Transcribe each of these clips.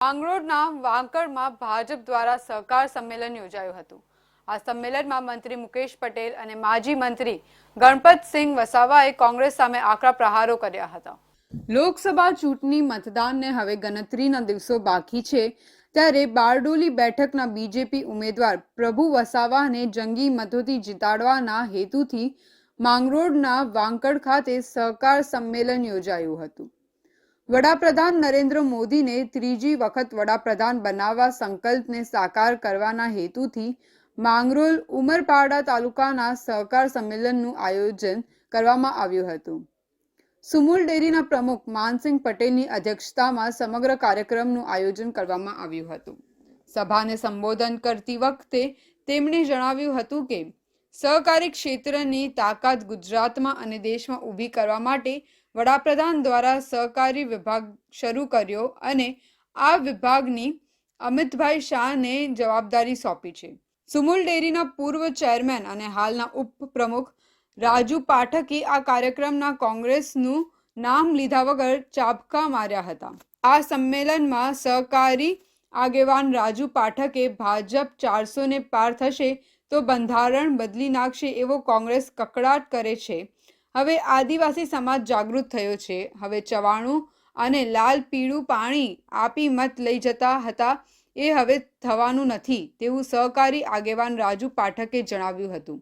માંગરોળના વાંકડમાં ભાજપ દ્વારા સહકાર સંમેલન યોજાયું હતું. આ સંમેલનમાં મંત્રી મુકેશ પટેલ અને માજી મંત્રી ગણપતસિંહ વસાવાએ કોંગ્રેસ સામે આકરા પ્રહારો કર્યા હતા. લોકસભા ચૂંટણી મતદાનને હવે ગણતરીના દિવસો બાકી છે, ત્યારે બારડોલી બેઠકના બીજેપી ઉમેદવાર પ્રભુ વસાવાને જંગી મતોથી જીતાડવાના હેતુથી માંગરોળના વાંકડ ખાતે સહકાર સંમેલન યોજાયું હતું. વડાપ્રધાન નરેન્દ્ર મોદીને ત્રીજી વખત વડાપ્રધાન બનાવવા સંકલ્પને સાકાર કરવાના હેતુથી માંગરોલ ઉમરપાડા તાલુકાના સહકાર સંમેલનનું આયોજન કરવામાં આવ્યું હતું. સુમુલ ડેરીના પ્રમુખ માનસિંહ પટેલની અધ્યક્ષતામાં સમગ્ર કાર્યક્રમનું આયોજન કરવામાં આવ્યું હતું. સભાને સંબોધન કરતી વખતે તેમણે જણાવ્યું હતું કે, સહકારી ક્ષેત્રની તાકાત ગુજરાતમાં અને દેશમાં ઊભી કરવા માટે વડાપ્રધાન દ્વારા સહકારી વિભાગ શરૂ કર્યો અને આ વિભાગની અમિતભાઈ શાહને જવાબદારી સોંપી છે. સુમુલ ડેરીના પૂર્વ ચેરમેન અને હાલના ઉપપ્રમુખ રાજુ પાઠકે આ કાર્યક્રમના કોંગ્રેસનું નામ લીધા વગર ચાબકા માર્યા હતા. આ સંમેલનમાં સહકારી આગેવાન રાજુ પાઠકે ભાજપ ચારસો ને પાર થશે તો બંધારણ બદલી નાખશે એવો કોંગ્રેસ કકડાટ કરે છે. હવે આદિવાસી સમાજ જાગૃત થયો છે. હવે ચવાણું અને લાલ પીળું પાણી આપી મત લઈ જતા હતા. એ હવે થવાનું નથી. તેવું સહકારી આગેવાન રાજુ પાઠકે જણાવ્યું હતું.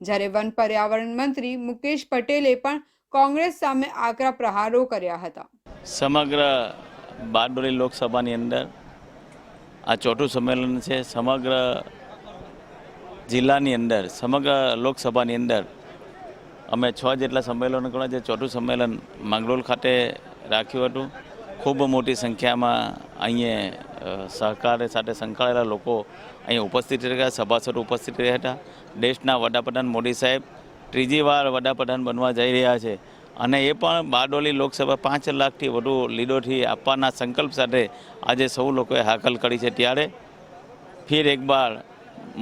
જ્યારે વન પર્યાવરણ મંત્રી મુકેશ પટેલે પણ કોંગ્રેસ સામે આકરા પ્રહારો કર્યા હતા. સમગ્ર બારડોલી લોકસભાની અંદર આ ચોથું સંમેલન છે. સમગ્ર જિલ્લાની અંદર, સમગ્ર લોકસભાની અંદર અમે છ જેટલા સંમેલનો કર્યા જે ચોથું સંમેલન માંગરોલ ખાતે રાખ્યું હતું. ખૂબ મોટી સંખ્યામાં અહીંયા સહકાર સાથે સંકળાયેલા લોકો અહીં ઉપસ્થિત રહ્યા, સભાસદ ઉપસ્થિત રહ્યા હતા. દેશના વડાપ્રધાન મોદી સાહેબ ત્રીજી વાર વડાપ્રધાન બનવા જઈ રહ્યા છે. અને એ પણ બારડોલી લોકસભા પાંચ લાખથી વધુ લીડોથી આપવાના સંકલ્પ સાથે આજે સૌ લોકોએ હાકલ કરી છે. ત્યારે ફિર એક બાર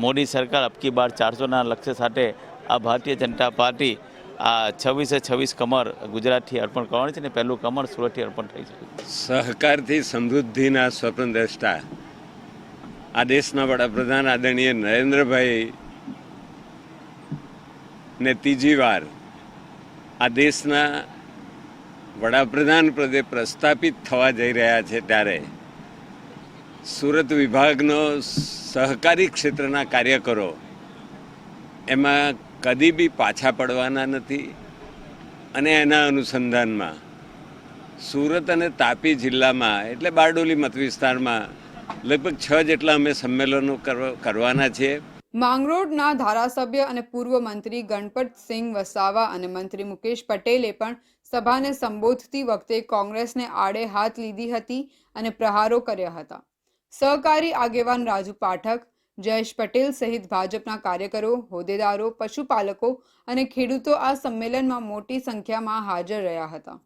મોદી સરકાર અબકી બાર ચારસોના લક્ષ્ય સાથે આ ભારતીય જનતા પાર્ટી આ છવ્વીસે છવ્વીસ કમર ગુજરાતથી અર્પણ કરવાની છે ને પહેલું કમર સુરતથી અર્પણ થઈ છે. સહકારથી સમૃદ્ધિના સ્વપ્ન દ્રષ્ટા. આ દેશના વડાપ્રધાન આદરણીય નરેન્દ્રભાઈ ને ત્રીજી વાર આ દેશના વડાપ્રધાન પદે પ્રસ્થાપિત થવા જઈ રહ્યા છે ત્યારે સુરત વિભાગનો સહકારી ક્ષેત્રના કાર્યકરો એમાં કદી બી પાછા પડવાના નથી. અને એના અનુસંધાનમાં સુરત અને તાપી જિલ્લામાં, એટલે બારડોલી મતવિસ્તારમાં લગભગ છ જેટલા અમે સંમેલનો કરવા- કરવાના છીએ માંગરોળના ધારાસભ્ય અને પૂર્વ મંત્રી ગણપતસિંહ વસાવા અને મંત્રી મુકેશ પટેલે પણ સભાને સંબોધતી વખતે કોંગ્રેસને આડે હાથ લીધી હતી અને પ્રહારો કર્યા હતા. સહકારી આગેવાન રાજુ પાઠક જયેશ પટેલ સહિત ભાજપના કાર્યકરો, હોદ્દેદારો, પશુપાલકો અને ખેડૂતો આ સંમેલનમાં મોટી સંખ્યામાં હાજર રહ્યા હતા.